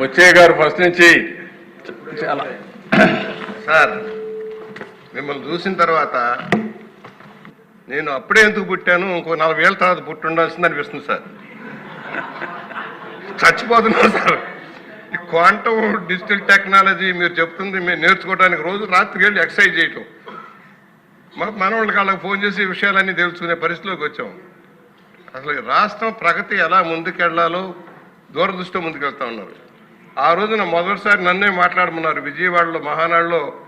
బొచ్చయ్య గారు ఫస్ట్ నుంచి చాలా సార్ మిమ్మల్ని చూసిన తర్వాత నేను అప్పుడే ఎందుకు పుట్టాను? ఇంకో నలభై ఏళ్ళ తర్వాత పుట్టి ఉండాల్సింది అనిపిస్తుంది సార్. చచ్చిపోతున్నాను సార్. ఈ క్వాంటమ్ డిజిటల్ టెక్నాలజీ మీరు చెప్తుంది మేము నేర్చుకోవడానికి రోజు రాత్రికి వెళ్ళి ఎక్సర్సైజ్ చేయటం. మా మనవాళ్ళకి వాళ్ళకి ఫోన్ చేసి విషయాలన్నీ తెలుసుకునే పరిస్థితిలోకి వచ్చాం. అసలు రాష్ట్రం ప్రగతి ఎలా ముందుకెళ్ళాలో దూరదృష్టితో ముందుకెళ్తా ఉన్నారు. ఆ రోజున మొదటిసారి నన్నే మాట్లాడమన్నారు. విజయవాడలో మహానాడులో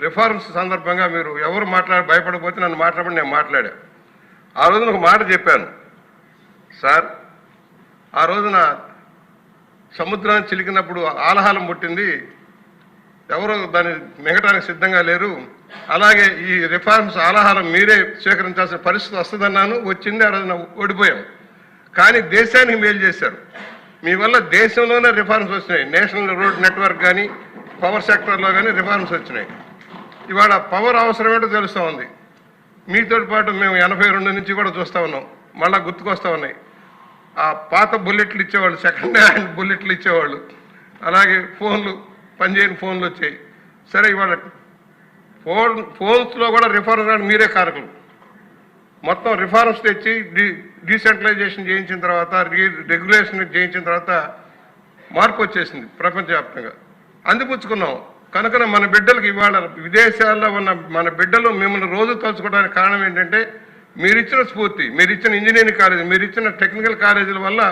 రిఫార్మ్స్ సందర్భంగా మీరు ఎవరు మాట్లాడి భయపడకపోతే నన్ను మాట్లాడమని నేను మాట్లాడా. ఆ రోజున ఒక మాట చెప్పాను. సార్ ఆ రోజున సముద్రాన్ని చిలికినప్పుడు ఆలహాలం పుట్టింది. ఎవరు దాన్ని మిగటానికి సిద్ధంగా లేరు. అలాగే ఈ రిఫార్మ్స్ ఆలహారం మీరే స్వీకరించాల్సిన పరిస్థితి వస్తుందన్నాను. వచ్చింది ఆ రోజున ఓడిపోయాం. కానీ దేశానికి మేలు చేశారు. మీ వల్ల దేశంలోనే రిఫార్మ్స్ వచ్చినాయి. నేషనల్ రోడ్ నెట్వర్క్ కానీ పవర్ సెక్టర్లో కానీ రిఫార్మ్స్ వచ్చినాయి. ఇవాళ పవర్ అవసరం ఏంటో తెలుస్తూ ఉంది. మీతో పాటు మేము ఎనభై రెండు నుంచి కూడా చూస్తూ ఉన్నాం. మళ్ళీ గుర్తుకొస్తూ ఉన్నాయి. ఆ పాత బుల్లెట్లు ఇచ్చేవాళ్ళు సెకండ్ హ్యాండ్ బుల్లెట్లు ఇచ్చేవాళ్ళు. అలాగే ఫోన్లు పనిచేయని ఫోన్లు వచ్చాయి. సరే ఇవాళ ఫోన్ ఫోన్స్లో కూడా రిఫార్మ్స్ కానీ మీరే కారకులు. మొత్తం రిఫార్మ్స్ తెచ్చి డీసెంట్రలైజేషన్ చేయించిన తర్వాత రీ రెగ్యులేషన్ చేయించిన తర్వాత మార్పు వచ్చేసింది ప్రపంచవ్యాప్తంగా. అందిపుచ్చుకున్నాం కనుక మన బిడ్డలకు ఇవాళ విదేశాల్లో ఉన్న మన బిడ్డలు మిమ్మల్ని రోజు తలుచుకోవడానికి కారణం ఏంటంటే మీరిచ్చిన స్ఫూర్తి మీరిచ్చిన ఇంజనీరింగ్ కాలేజ్ మీరిచ్చిన టెక్నికల్ కాలేజీల వల్ల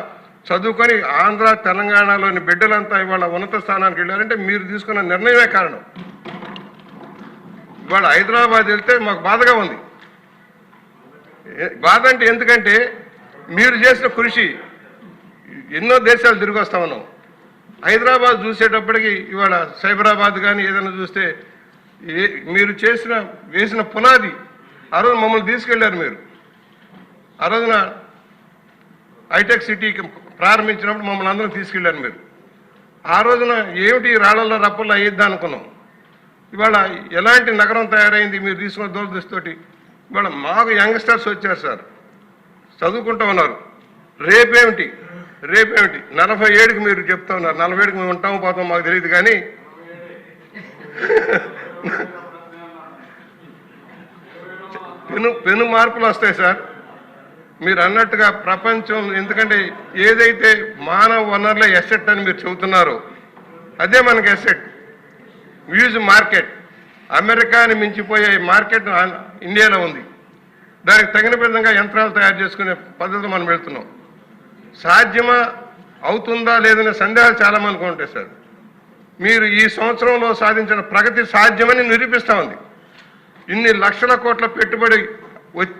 చదువుకొని ఆంధ్ర తెలంగాణలోని బిడ్డలంతా ఇవాళ ఉన్నత స్థానానికి వెళ్ళారంటే మీరు తీసుకున్న నిర్ణయమే కారణం. ఇవాళ హైదరాబాద్ వెళ్తే మాకు బాధగా ఉంది. బాధ అంటే ఎందుకంటే మీరు చేసిన కృషి ఎన్నో దేశాలు తిరిగి వస్తా ఉన్నాం. హైదరాబాద్ చూసేటప్పటికి ఇవాళ సైబరాబాద్ కానీ ఏదైనా చూస్తే ఏ మీరు చేసిన వేసిన పునాది ఆ రోజు మమ్మల్ని తీసుకెళ్ళారు మీరు. ఆ రోజున హైటెక్ సిటీకి ప్రారంభించినప్పుడు మమ్మల్ని అందరం తీసుకెళ్ళారు మీరు. ఆ రోజున ఏమిటి రాళ్ళల్లో రాళ్ళలో రప్పల్లో అయ్యిద్దా అనుకున్నాం? ఇవాళ ఎలాంటి నగరం తయారైంది మీరు తీసుకున్న దూరదృష్టితోటి ఇవాళ మాకు యంగ్స్టర్స్ వచ్చారు సార్. చదువుకుంటూ ఉన్నారు. రేపేమిటి? రేపేమిటి? నలభై ఏడుకి మీరు చెప్తా ఉన్నారు. నలభై ఏడుకి మేము ఉంటాము పోతాం మాకు తెలియదు కానీ. పెను పెను మార్పులు వస్తాయి సార్. మీరు అన్నట్టుగా ప్రపంచం ఎందుకంటే ఏదైతే మానవ వనరుల ఎసెట్ అని మీరు చెబుతున్నారో అదే మనకి ఎసెట్ వ్యూజ్ మార్కెట్ అమెరికాని మించిపోయే మార్కెట్ ఇండియాలో ఉంది. దానికి తగిన విధంగా యంత్రాలు తయారు చేసుకునే పద్ధతిలో మనం వెళ్తున్నాం. సాధ్యమా అవుతుందా లేదనే సందేహాలు చాలా మందికి ఉంటాయి సార్. మీరు ఈ సంవత్సరంలో సాధించిన ప్రగతి సాధ్యమని నిరూపిస్తా ఉంది. ఇన్ని లక్షల కోట్ల పెట్టుబడి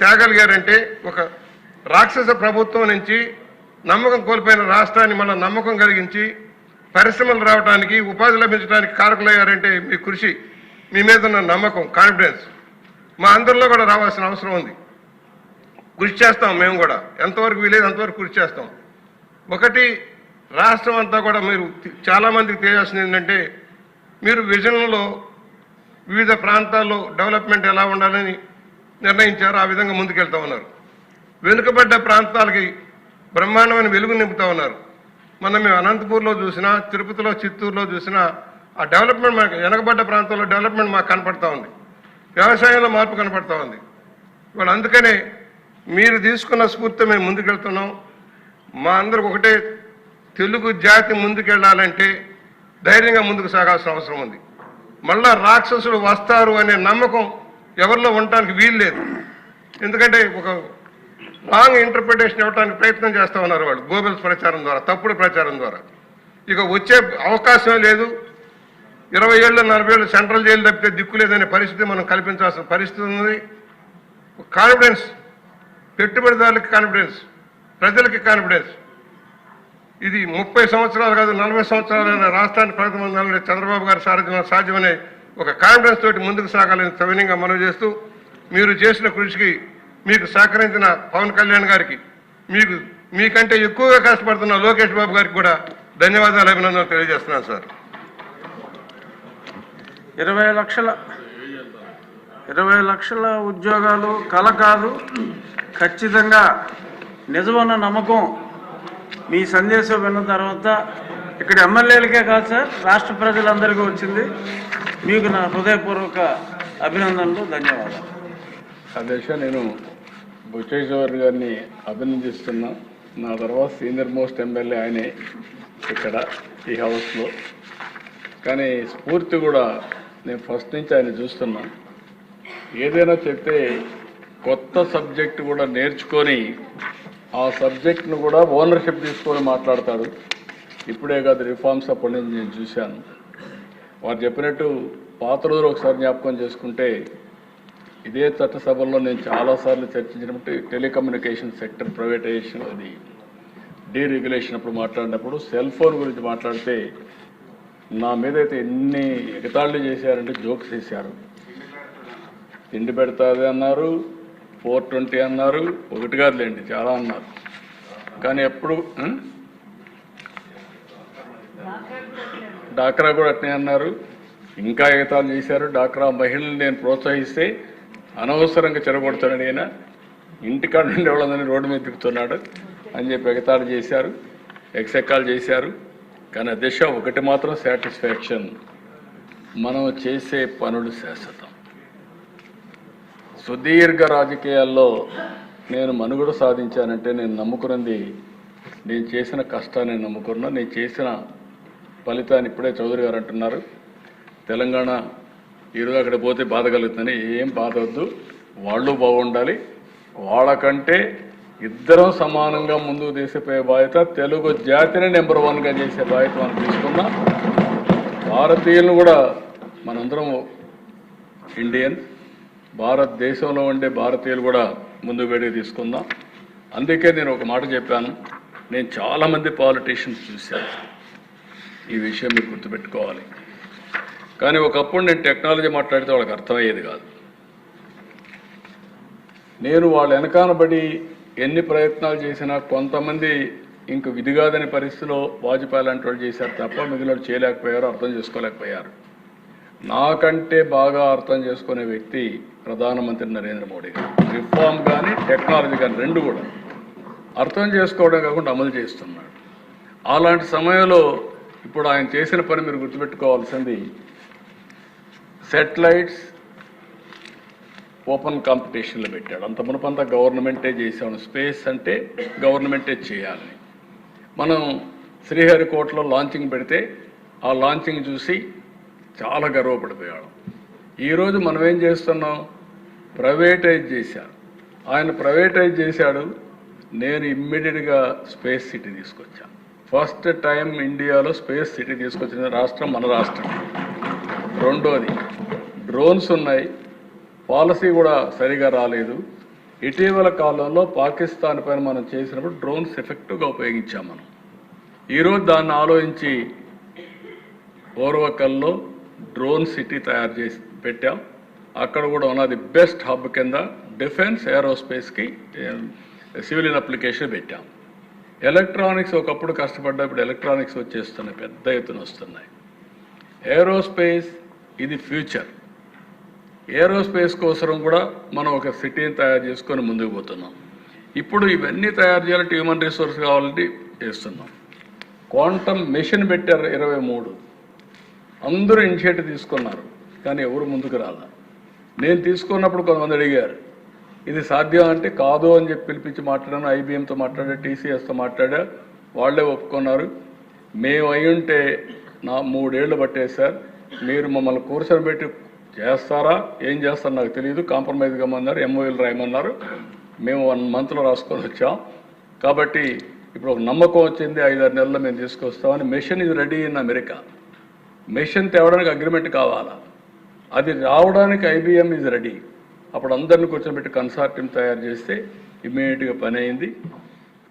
తేగలిగారంటే ఒక రాక్షస ప్రభుత్వం నుంచి నమ్మకం కోల్పోయిన రాష్ట్రాన్ని మళ్ళీ నమ్మకం కలిగించి పరిశ్రమలు రావడానికి ఉపాధి లభించడానికి కారకులయ్యారంటే మీ కృషి మీ మీద ఉన్న నమ్మకం కాన్ఫిడెన్స్ మా అందరిలో కూడా రావాల్సిన అవసరం ఉంది. కృషి చేస్తాం మేము కూడా. ఎంతవరకు వీలేదు అంతవరకు కృషి చేస్తాం. ఒకటి రాష్ట్రం అంతా కూడా మీరు చాలామందికి తెలియాల్సింది ఏంటంటే మీరు విజన్లో వివిధ ప్రాంతాల్లో డెవలప్మెంట్ ఎలా ఉండాలని నిర్ణయించారు ఆ విధంగా ముందుకెళ్తా ఉన్నారు. వెనుకబడ్డ ప్రాంతాలకి బ్రహ్మాండమైన వెలుగు నింపుతా ఉన్నారు. మనం మేము అనంతపూర్లో చూసినా తిరుపతిలో చిత్తూరులో చూసినా ఆ డెవలప్మెంట్ మనకు వెనకబడ్డ ప్రాంతంలో డెవలప్మెంట్ మాకు కనపడతా ఉంది. వ్యవసాయంలో మార్పు కనపడతా ఉంది. ఇవాళ అందుకనే మీరు తీసుకున్న స్ఫూర్తి మేము ముందుకెళ్తున్నాం. మా అందరికి ఒకటే తెలుగు జాతి ముందుకెళ్ళాలంటే ధైర్యంగా ముందుకు సాగాల్సిన అవసరం ఉంది. మళ్ళా రాక్షసులు వస్తారు అనే నమ్మకం ఎవరిలో ఉండటానికి వీలు లేదు. ఎందుకంటే ఒక రాంగ్ ఇంటర్ప్రిటేషన్ ఇవ్వడానికి ప్రయత్నం చేస్తూ ఉన్నారు వాళ్ళు గోబెల్స్ ప్రచారం ద్వారా తప్పుడు ప్రచారం ద్వారా. ఇక వచ్చే అవకాశం లేదు. ఇరవై ఏళ్ళు నలభై ఏళ్ళు సెంట్రల్ జైలు తప్పితే దిక్కు లేదనే పరిస్థితి మనం కల్పించాల్సిన పరిస్థితి ఉంది కాన్ఫిడెన్స్ పెట్టుబడిదారులకి కాన్ఫిడెన్స్ ప్రజలకి కాన్ఫిడెన్స్ ఇది ముప్పై సంవత్సరాలు కాదు నలభై సంవత్సరాలైన రాష్ట్రాన్ని ప్రగతి పొందాలని చంద్రబాబు గారి సాధ్యం సాధ్యమనే ఒక కాన్ఫిడెన్స్ తోటి ముందుకు సాగాలని సవినీయంగా మనవి చేస్తూ మీరు చేసిన కృషికి మీకు సహకరించిన పవన్ కళ్యాణ్ గారికి మీకు మీకంటే ఎక్కువగా కష్టపడుతున్న లోకేష్ బాబు గారికి కూడా ధన్యవాదాలు అభినందనలు తెలియజేస్తున్నాను సార్. ఇరవై లక్షల ఇరవై లక్షల ఉద్యోగాలు కల కాదు. ఖచ్చితంగా నిజమన్న నమ్మకం మీ సందేశం విన్న తర్వాత ఇక్కడ ఎమ్మెల్యేలకే కాదు సార్ రాష్ట్ర ప్రజలందరికీ వచ్చింది. మీకు నా హృదయపూర్వక అభినందనలు ధన్యవాదాలు. అధ్యక్ష నేను బుచ్చేశ్వర్ గారిని అభినందిస్తున్నా. నా తర్వాత సీనియర్ మోస్ట్ ఎమ్మెల్యే ఆయనే ఇక్కడ ఈ హౌస్లో. కానీ స్ఫూర్తి కూడా నేను ఫస్ట్ నుంచి ఆయన చూస్తున్నా. ఏదైనా చెప్తే కొత్త సబ్జెక్ట్ కూడా నేర్చుకొని ఆ సబ్జెక్ట్ను కూడా ఓనర్షిప్ తీసుకొని మాట్లాడతాడు. ఇప్పుడే కాదు రిఫార్మ్స్ అప్పటి నుంచి నేను చూశాను. వారు చెప్పినట్టు పాత రోజులు ఒకసారి జ్ఞాపకం చేసుకుంటే ఇదే చట్టసభల్లో నేను చాలాసార్లు చర్చించినప్పుడు టెలికమ్యూనికేషన్ సెక్టర్ ప్రైవేటైజేషన్ అది డీరెగ్యులేషన్ అప్పుడు మాట్లాడినప్పుడు సెల్ ఫోన్ గురించి మాట్లాడితే నా మీద అయితే ఎన్ని ఎగతాళ్ళు చేశారంటే జోక్స్ చేశారు తిండి పెడతాది అన్నారు ఫోర్ ట్వంటీ అన్నారు ఒకటి కాదులేండి చాలా అన్నారు. కానీ ఎప్పుడు డాక్రా కూడా అట్నే అన్నారు. ఇంకా ఎగతాలు చేశారు. డాక్రా మహిళలు నేను ప్రోత్సహిస్తే అనవసరంగా చెరగొడతానని ఆయన ఇంటికాడ నుండి వాళ్ళందరినీ రోడ్డు మీద తిప్పుతున్నాడు అని చెప్పి ఎగతాళి చేశారు ఎక్సెక్కాలు చేశారు. కానీ దిశ ఒకటి మాత్రం సాటిస్ఫాక్షన్ మనం చేసే పనులు శాశ్వతం. సుదీర్ఘ రాజకీయాల్లో నేను మనుగడ సాధించానంటే నేను నమ్ముకున్నది నేను చేసిన కష్టాన్ని నమ్ముకున్నా నేను చేసిన ఫలితాన్ని ఇప్పుడే చౌదరి గారు అంటున్నారు. తెలంగాణ ఈరోజు అక్కడ పోతే బాధ కలుగుతుంది ఏం బాధ వద్దు. వాళ్ళు బాగుండాలి. వాళ్ళకంటే ఇద్దరం సమానంగా ముందుకు తీసిపోయే బాధ్యత తెలుగు జాతిని నెంబర్ వన్గా చేసే బాధ్యత మనం తీసుకున్నాం. భారతీయులను కూడా మనందరం ఇండియన్ భారతదేశంలో ఉండే భారతీయులు కూడా ముందు వేడికి తీసుకుందాం. అందుకే నేను ఒక మాట చెప్పాను. నేను చాలామంది పాలిటీషియన్స్ చూశాను. ఈ విషయం మీరు గుర్తుపెట్టుకోవాలి. కానీ ఒకప్పుడు నేను టెక్నాలజీ మాట్లాడితే వాళ్ళకి అర్థమయ్యేది కాదు. నేను వాళ్ళ వెనకానబడి ఎన్ని ప్రయత్నాలు చేసినా కొంతమంది ఇంక విధి కాదని పరిస్థితిలో వాజ్పేయి లాంటి వాళ్ళు చేశారు తప్ప మిగిలిన చేయలేకపోయారు అర్థం చేసుకోలేకపోయారు. నాకంటే బాగా అర్థం చేసుకునే వ్యక్తి ప్రధానమంత్రి నరేంద్ర మోడీ గారు. రిఫార్మ్ కానీ టెక్నాలజీ కానీ రెండు కూడా. అర్థం చేసుకోవడం కాకుండా అమలు చేస్తున్నాడు. అలాంటి సమయంలో ఇప్పుడు ఆయన చేసిన పని మీరు గుర్తుపెట్టుకోవాల్సింది సెటిలైట్స్ ఓపెన్ కాంపిటీషన్లో పెట్టాడు. అంత మునపంతా గవర్నమెంటే చేసాము స్పేస్ అంటే గవర్నమెంటే చేయాలని మనం శ్రీహరికోటలో లాంచింగ్ పెడితే ఆ లాంచింగ్ చూసి చాలా గర్వపడిపోయాడు ఈరోజు మనం ఏం చేస్తున్నాం? ప్రైవేటైజ్ చేశారు. ఆయన ప్రైవేటైజ్ చేశాడు. నేను ఇమ్మీడియట్గా స్పేస్ సిటీ తీసుకొచ్చాను ఫస్ట్ టైం ఇండియాలో స్పేస్ సిటీ తీసుకొచ్చిన రాష్ట్రం మన రాష్ట్రం. రెండోది డ్రోన్స్ ఉన్నాయి. పాలసీ కూడా సరిగా రాలేదు. ఇటీవల కాలంలో పాకిస్తాన్ పైన మనం చేసినప్పుడు డ్రోన్స్ ఎఫెక్టివ్గా ఉపయోగించాం మనం. ఈరోజు దాన్ని ఆలోచించి ఓర్వకల్లో డ్రోన్ సిటీ తయారు చేసి పెట్టాం. అక్కడ కూడా ఉన్నది బెస్ట్ హబ్ కింద డిఫెన్స్ ఏరోస్పేస్కి సివిలియన్ అప్లికేషన్ పెట్టాం. ఎలక్ట్రానిక్స్ ఒకప్పుడు కష్టపడ్డా ఇప్పుడు ఎలక్ట్రానిక్స్ వచ్చేస్తున్నాయి పెద్ద ఎత్తున వస్తున్నాయి. ఏరోస్పేస్ ఇది ఫ్యూచర్. ఏరోస్పేస్ కోసం కూడా మనం ఒక సిటీని తయారు చేసుకొని ముందుకు పోతున్నాం. ఇప్పుడు ఇవన్నీ తయారు చేయాలంటే హ్యూమన్ రిసోర్స్ కావాలంటే చేస్తున్నాం. క్వాంటమ్ మెషిన్ పెట్టారు ఇరవై మూడు. అందరూ ఇనిషియేటివ్ తీసుకున్నారు కానీ ఎవరు ముందుకు రాలా. నేను తీసుకున్నప్పుడు కొంతమంది అడిగారు ఇది సాధ్యం అంటే కాదు అని చెప్పి పిలిపించి మాట్లాడాను ఐబీఎంతో మాట్లాడా టీసీఎస్తో మాట్లాడా వాళ్ళే ఒప్పుకున్నారు. మేము అయి ఉంటే నా మూడేళ్ళు పట్టేది సార్ మీరు మమ్మల్ని కూర్చొని పెట్టి చేస్తారా? ఏం చేస్తారో నాకు తెలియదు కాంప్రమైజ్ కమ్మన్నారు ఎంఓఎల్ రాయమన్నారు. మేము వన్ మంత్లో రాసుకొని వచ్చాం. కాబట్టి ఇప్పుడు ఒక నమ్మకం వచ్చింది. ఐదారు నెలల్లో మేము తీసుకొస్తామని. మెషిన్ ఇది రెడీ ఇన్ అమెరికా మెషిన్ తేవడానికి అగ్రిమెంట్ కావాలా? అది రావడానికి ఐబిఎం ఇది రెడీ అప్పుడు అందరిని కూర్చోబెట్టి కన్సార్టియం తయారు చేస్తే ఇమ్మీడియట్గా పని అయింది.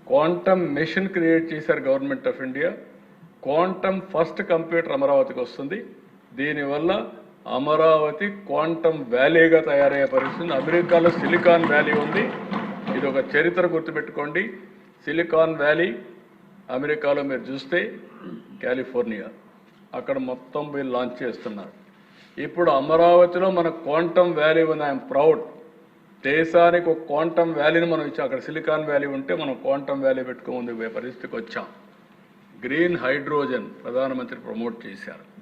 క్వాంటమ్ మిషన్ క్రియేట్ చేశారు government of India quantum first computer అమరావతికి వస్తుంది. దీనివల్ల అమరావతి క్వాంటమ్ వ్యాలీగా తయారయ్యే పరిస్థితి. అమెరికాలో సిలికాన్ వ్యాలీ ఉంది. ఇది ఒక చరిత్ర గుర్తుపెట్టుకోండి. సిలికాన్ వ్యాలీ అమెరికాలో మీరు చూస్తే కాలిఫోర్నియా. అక్కడ మొత్తం పోయి లాంచ్ చేస్తున్నారు. ఇప్పుడు అమరావతిలో మన క్వాంటమ్ వ్యాలీ ఉంది. I'm proud. దేశానికి ఒక క్వాంటమ్ వ్యాలీని మనం ఇచ్చాం. అక్కడ సిలికాన్ వ్యాలీ ఉంటే మనం క్వాంటమ్ వ్యాలీ పెట్టుకోముందు పరిస్థితికి వచ్చాం. గ్రీన్ హైడ్రోజన్ ప్రధానమంత్రి ప్రమోట్ చేశారు.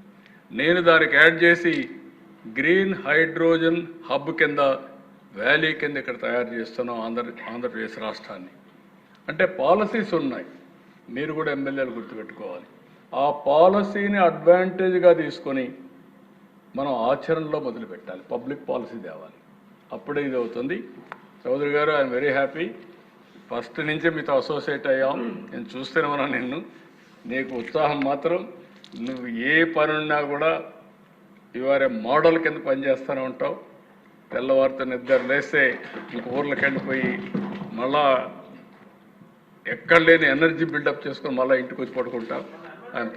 నేను దానికి యాడ్ చేసి గ్రీన్ హైడ్రోజన్ హబ్ కింద వ్యాలీ కింద ఇక్కడ తయారు చేస్తున్నాం ఆంధ్ర ఆంధ్రప్రదేశ్ రాష్ట్రాన్ని. అంటే పాలసీస్ ఉన్నాయి. మీరు కూడా ఎమ్మెల్యేలు గుర్తుపెట్టుకోవాలి. ఆ పాలసీని అడ్వాంటేజ్గా తీసుకొని మనం ఆచరణలో మొదలుపెట్టాలి. పబ్లిక్ పాలసీ తేవాలి. అప్పుడే ఇది అవుతుంది. చౌదరి గారు ఐఎమ్ వెరీ హ్యాపీ ఫస్ట్ నుంచే మీతో అసోసియేట్ అయ్యాం. నేను చూస్తూనే ఉన్నాను నిన్ను. నీకు ఉత్సాహం మాత్రం నువ్వు ఏ పని ఉన్నా కూడా ఇవారే మోడల్ కింద పనిచేస్తూనే ఉంటావు. తెల్లవారితో నిద్ర లేస్తే ఇంక ఊర్లకు వెళ్ళిపోయి మళ్ళా ఎక్కడ లేని ఎనర్జీ బిల్డప్ చేసుకొని మళ్ళీ ఇంటికి వచ్చి పడుకుంటాం. ఆయన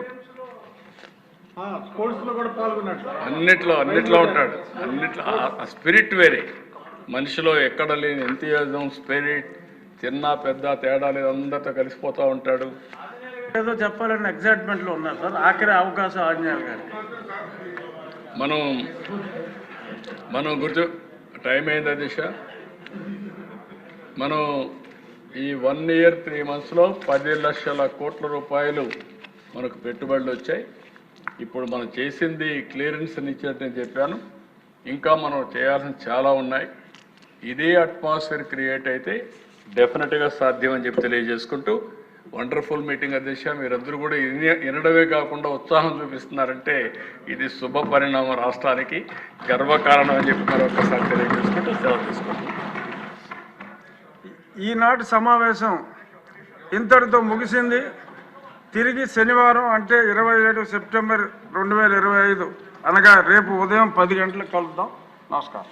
అన్నిట్లో అన్నిట్లో ఉంటాడు. అన్నిట్లో ఆ- ఆ స్పిరిట్ వేరే. మనిషిలో ఎక్కడ లేని ఎంతియాజం స్పిరిట్ చిన్న పెద్ద తేడా లేదు అందరితో కలిసిపోతూ ఉంటాడు. ఏదో చెప్పాలని ఎగ్జైట్మెంట్లో ఉన్నారు సార్. ఆఖరి అవకాశం ఆంజనేయులు గారికి. మనం మనం గుర్తు టైం అయిందా దిశ మనం ఈ వన్ ఇయర్ త్రీ మంత్స్లో పది లక్షల కోట్ల రూపాయలు మనకు పెట్టుబడులు వచ్చాయి. ఇప్పుడు మనం చేసింది క్లియరెన్స్ ఇచ్చినట్టు నేను చెప్పాను. ఇంకా మనం చేయాల్సిన చాలా ఉన్నాయి. ఇదే అట్మాస్ఫియర్ క్రియేట్ అయితే డెఫినెట్గా సాధ్యం అని చెప్పి తెలియజేసుకుంటూ వండర్ఫుల్ మీటింగ్ అధ్యక్ష మీరందరూ కూడా వినడమే కాకుండా ఉత్సాహం చూపిస్తున్నారంటే ఇది శుభ పరిణామం రాష్ట్రానికి. గర్వకారణం అని చెప్పి మరొకసారి తెలియజేసుకుంటూ సెలవు ఈనాటి సమావేశం ఇంతటితో ముగిసింది. తిరిగి శనివారం అంటే ఇరవై ఏడు సెప్టెంబర్ రెండు వేల ఇరవై ఐదు అనగా రేపు ఉదయం పది గంటలకు కలుద్దాం. నమస్కారం.